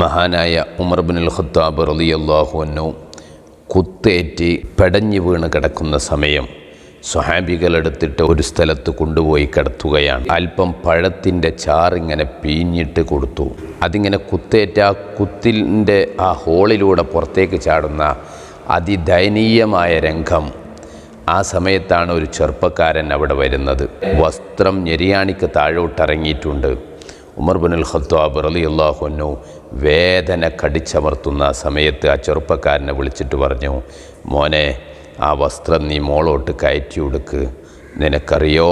മഹാനായ Umar bin അൽ Khattab റളിയല്ലാഹു അൻഹു കുത്തേറ്റ് പെടഞ്ഞു വീണ് കിടക്കുന്ന സമയം സ്വഹാബികളെടുത്തിട്ട് ഒരു സ്ഥലത്ത് കൊണ്ടുപോയി കിടത്തുകയാണ്. അല്പം പഴത്തിന്റെ ചാറിങ്ങനെ പീഞ്ഞിട്ട് കൊടുത്തു. അതിങ്ങനെ കുത്തേറ്റ ആ കുത്തിന്റെ ആ ഹോളിലൂടെ പുറത്തേക്ക് ചാടുന്ന അതിദയനീയമായ രംഗം ആ സമയത്താണ് ഒരു ചെറുപ്പക്കാരൻ അവിടെ വരുന്നത്. വസ്ത്രം ഞെരിയാണിക്ക് താഴോട്ടിറങ്ങിയിട്ടുണ്ട്. ഉമർ ബിനുൽ ഖത്താബ് റലി അള്ളാഹുനു വേദന കടിച്ചമർത്തുന്ന സമയത്ത് ആ ചെറുപ്പക്കാരനെ വിളിച്ചിട്ട് പറഞ്ഞു മോനെ ആ വസ്ത്രം നീ മോളോട്ട് കയറ്റി കൊടുക്ക് നിനക്കറിയോ?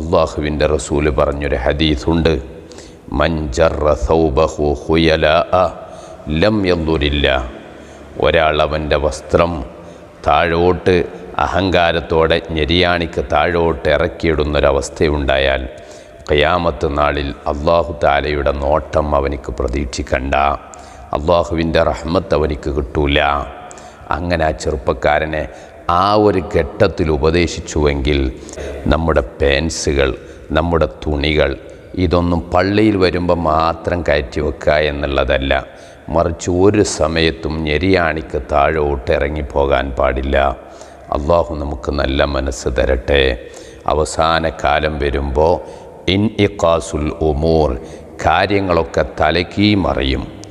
അള്ളാഹുവിന്റെ റസൂൽ പറഞ്ഞൊരു ഹദീസുണ്ട്. ലം ഒരാൾ അവന്റെ വസ്ത്രം താഴോട്ട് അഹങ്കാരത്തോടെ ഞെരിയാണിക്ക് താഴോട്ട് ഇറക്കിയിടുന്നൊരവസ്ഥയുണ്ടായാൽ കയാമത്ത് നാളിൽ അള്ളാഹു താലയുടെ നോട്ടം അവനിക്ക് പ്രതീക്ഷിക്കണ്ട അള്ളാഹുവിന്റെ റഹ്മത്ത് അവനിക്ക് കിട്ടൂല. അങ്ങനെ ആ ചെറുപ്പക്കാരനെ ആ ഒരു ഘട്ടത്തിൽ ഉപദേശിച്ചുവെങ്കിൽ നമ്മുടെ പാൻസുകൾ നമ്മുടെ തുണികൾ ഇതൊന്നും പള്ളിയിൽ വരുമ്പോൾ മാത്രം കയറ്റി വെക്കുക എന്നുള്ളതല്ല. മറിച്ച് ഒരു സമയത്തും ഞെരിയാണിക്ക് താഴോട്ട് ഇറങ്ങിപ്പോകാൻ പാടില്ല. അള്ളാഹു നമുക്ക് നല്ല മനസ്സ് തരട്ടെ. അവസാന കാലം വരുമ്പോൾ ഇൻ ഇക്കാസുൽ ഉമൂർ. കാര്യങ്ങളൊക്കെ തലക്കീ മറിയും.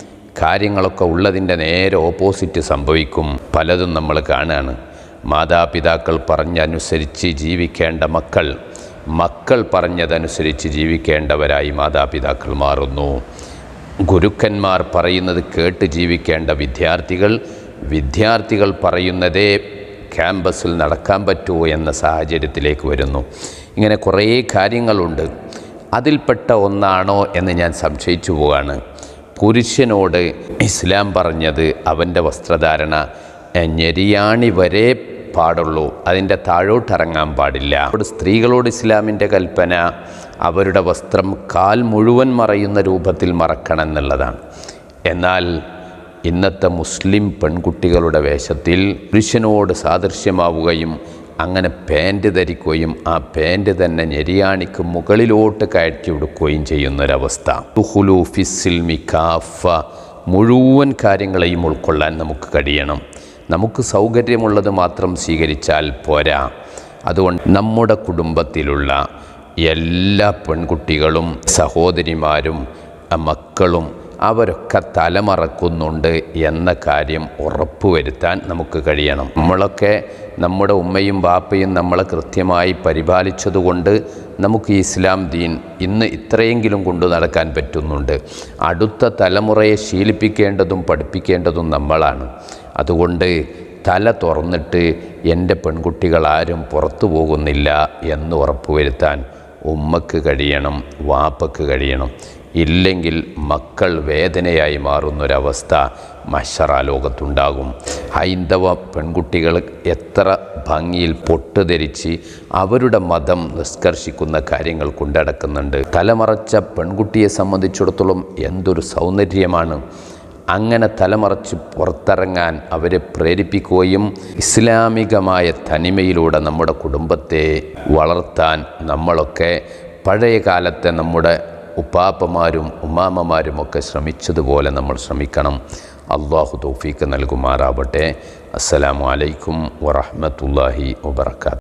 കാര്യങ്ങളൊക്കെ ഉള്ളതിന്റെ നേരെ ഓപ്പോസിറ്റ് സംഭവിക്കും. പലതും നമ്മൾ കാണുകയാണ് മാതാപിതാക്കൾ പറഞ്ഞനുസരിച്ച് ജീവിക്കേണ്ട മക്കൾ. മക്കൾ പറഞ്ഞതനുസരിച്ച് ജീവിക്കേണ്ടവരായി മാതാപിതാക്കൾ മാറുന്നു. ഗുരുക്കന്മാർ പറയുന്നത് കേട്ട് ജീവിക്കേണ്ട വിദ്യാർത്ഥികൾ വിദ്യാർത്ഥികൾ പറയുന്നതേ ക്യാമ്പസിൽ നടക്കാൻ പറ്റുമോ എന്ന സാഹചര്യത്തിലേക്ക് വരുന്നു. ഇങ്ങനെ കുറേ കാര്യങ്ങളുണ്ട്. അതിൽപ്പെട്ട ഒന്നാണോ എന്ന് ഞാൻ സംശയിച്ചു പോവാണ്. പുരുഷനോട് ഇസ്ലാം പറഞ്ഞത് അവന്റെ വസ്ത്രധാരണ ഞെരിയാണി വരെ പാടുള്ളൂ അതിന്റെ താഴോട്ടിറങ്ങാൻ പാടില്ല. അവിടെ സ്ത്രീകളോട് ഇസ്ലാമിന്റെ കൽപ്പന അവരുടെ വസ്ത്രം കാൽ മുഴുവൻ മറയുന്ന രൂപത്തിൽ മറക്കണം എന്നുള്ളതാണ്. എന്നാൽ ഇന്നത്തെ മുസ്ലിം പെൺകുട്ടികളുടെ വേഷത്തിൽ പുരുഷനോട് സാദൃശ്യമാവുകയും അങ്ങനെ പാന്റ് ധരിക്കുകയും ആ പാന്റ് തന്നെ ഞെരിയാണിക്ക് മുകളിലോട്ട് കയറ്റി കൊടുക്കുകയും ചെയ്യുന്നൊരവസ്ഥ. തുഹുലു ഫിസിൽ മിക്കാഫ മുഴുവൻ കാര്യങ്ങളെയും ഉൾക്കൊള്ളാൻ നമുക്ക് കഴിയണം. നമുക്ക് സൗകര്യമുള്ളത് മാത്രം സ്വീകരിച്ചാൽ പോരാ. അതുകൊണ്ട് നമ്മുടെ കുടുംബത്തിലുള്ള എല്ലാ പെൺകുട്ടികളും സഹോദരിമാരും മക്കളും അവരൊക്കെ തലമറക്കുന്നുണ്ട് എന്ന കാര്യം ഉറപ്പുവരുത്താൻ നമുക്ക് കഴിയണം. നമ്മളൊക്കെ നമ്മുടെ ഉമ്മയും ബാപ്പയും നമ്മളെ കൃത്യമായി പരിപാലിച്ചതുകൊണ്ട് നമുക്ക് ഇസ്ലാം ദീൻ ഇന്ന് ഇത്രയെങ്കിലും കൊണ്ടു നടക്കാൻ പറ്റുന്നുണ്ട്. അടുത്ത തലമുറയെ ശീലിപ്പിക്കേണ്ടതും പഠിപ്പിക്കേണ്ടതും നമ്മളാണ്. അതുകൊണ്ട് തല തുറന്നിട്ട് എന്റെ പെൺകുട്ടികൾ ആരും പുറത്തു പോകുന്നില്ല എന്ന് ഉറപ്പുവരുത്താൻ ഉമ്മക്ക് കഴിയണം വാപ്പക്ക് കഴിയണം. ഇല്ലെങ്കിൽ മക്കൾ വേദനയായി മാറുന്നൊരവസ്ഥ മഷറ ലോകത്തുണ്ടാകും. ഹൈന്ദവ പെൺകുട്ടികൾ എത്ര ഭംഗിയിൽ പൊട്ടുധരിച്ച് അവരുടെ മതം നിഷ്കർഷിക്കുന്ന കാര്യങ്ങൾ കൊണ്ടടക്കുന്നുണ്ട്. തലമറച്ച പെൺകുട്ടിയെ സംബന്ധിച്ചിടത്തോളം എന്തൊരു സൗന്ദര്യമാണ്. അങ്ങനെ തലമറച്ച് പുറത്തിറങ്ങാൻ അവരെ പ്രേരിപ്പിക്കുകയും ഇസ്ലാമികമായ തനിമയിലൂടെ നമ്മുടെ കുടുംബത്തെ വളർത്താൻ നമ്മളൊക്കെ പഴയ കാലത്തെ നമ്മുടെ ഉപ്പാപ്പമാരും ഉമ്മാമ്മമാരും ഒക്കെ ശ്രമിച്ചതുപോലെ നമ്മൾ ശ്രമിക്കണം. അള്ളാഹു തൗഫീക്ക് നൽകുമാറാവട്ടെ. അസ്സലാമു അലൈക്കും വറഹ്മത്തുള്ളാഹി വബർക്കാത്തു